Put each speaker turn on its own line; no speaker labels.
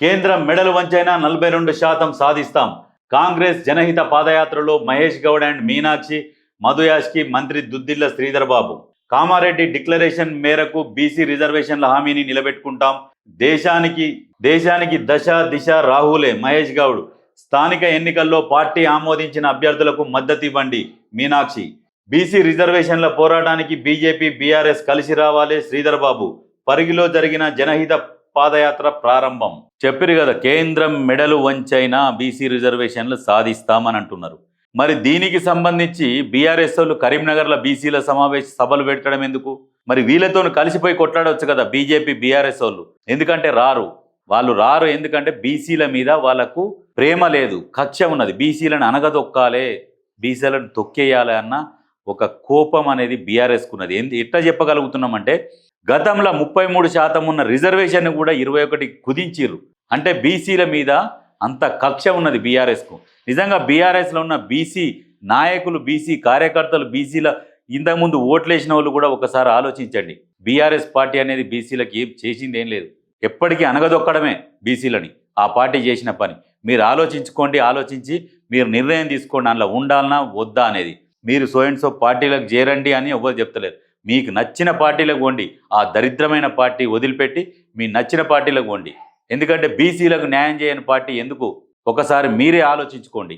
కేంద్రం మెడలు వంచైనా నలభై రెండు శాతం సాధిస్తాం. కాంగ్రెస్ జనహిత పాదయాత్రలో మహేష్ గౌడ్ అండ్ మీనాక్షి మధుయాష్కి మంత్రి దుద్దిల్ల శ్రీధర్ బాబు కామారెడ్డి డిక్లరేషన్ మేరకు బీసీ రిజర్వేషన్ల హామీని నిలబెట్టుకుంటాం. దేశానికి దేశానికి దశ దిశ రాహులే మహేష్ గౌడ్. స్థానిక ఎన్నికల్లో పార్టీ ఆమోదించిన అభ్యర్థులకు మద్దతు ఇవ్వండి మీనాక్షి. బీసీ రిజర్వేషన్ల పోరాటానికి బీజేపీ బీఆర్ఎస్ కలిసి రావాలి శ్రీధర్ బాబు పరిగిలో జరిగిన జనహిత పాదయాత్ర ప్రారంభం. చెప్పారు కదా కేంద్రం మెడలు వంచైనా బీసీ రిజర్వేషన్లు సాధిస్తామని అంటున్నారు. మరి దీనికి సంబంధించి బీఆర్ఎస్ వాళ్ళు కరీంనగర్లో బీసీల సమావేశ సభలు పెట్టడం ఎందుకు? మరి వీళ్ళతో కలిసిపోయి కొట్లాడవచ్చు కదా బీజేపీ బీఆర్ఎస్ వాళ్ళు. ఎందుకంటే రారు. వాళ్ళు రారు ఎందుకంటే బీసీల మీద వాళ్ళకు ప్రేమ లేదు కక్ష ఉన్నది. బీసీలను అనగదొక్కాలే బీసీలను తొక్కేయాలి అన్న ఒక కోపం అనేది బీఆర్ఎస్కున్నది. ఉన్నది ఎట్లా చెప్పగలుగుతున్నామంటే గతంలో ముప్పై మూడు శాతం ఉన్న రిజర్వేషన్ కూడా ఇరవై ఒకటి కుదించిర్రు. అంటే బీసీల మీద అంత కక్ష ఉన్నది బీఆర్ఎస్కు. నిజంగా బీఆర్ఎస్లో ఉన్న బీసీ నాయకులు బీసీ కార్యకర్తలు బీసీల ఇంతకుముందు ఓట్లేసిన వాళ్ళు కూడా ఒకసారి ఆలోచించండి. బీఆర్ఎస్ పార్టీ అనేది బీసీలకు ఏం చేసింది ఏం లేదు. ఎప్పటికీ అనగదొక్కడమే బీసీలని. ఆ పార్టీ చేసిన పని. మీరు ఆలోచించుకోండి ఆలోచించి మీరు నిర్ణయం తీసుకోండి. అందులో ఉండాలనా వద్దా అనేది. మీరు సో అండ్ సో పార్టీలకు చేరండి అని ఎవరు చెప్తలేరు. మీకు నచ్చిన పార్టీలకు పోండి. ఆ దరిద్రమైన పార్టీ వదిలిపెట్టి మీ నచ్చిన పార్టీలకు పోండి. ఎందుకంటే బీసీలకు న్యాయం చేయని పార్టీ ఎందుకు? ఒకసారి మీరే ఆలోచించుకోండి.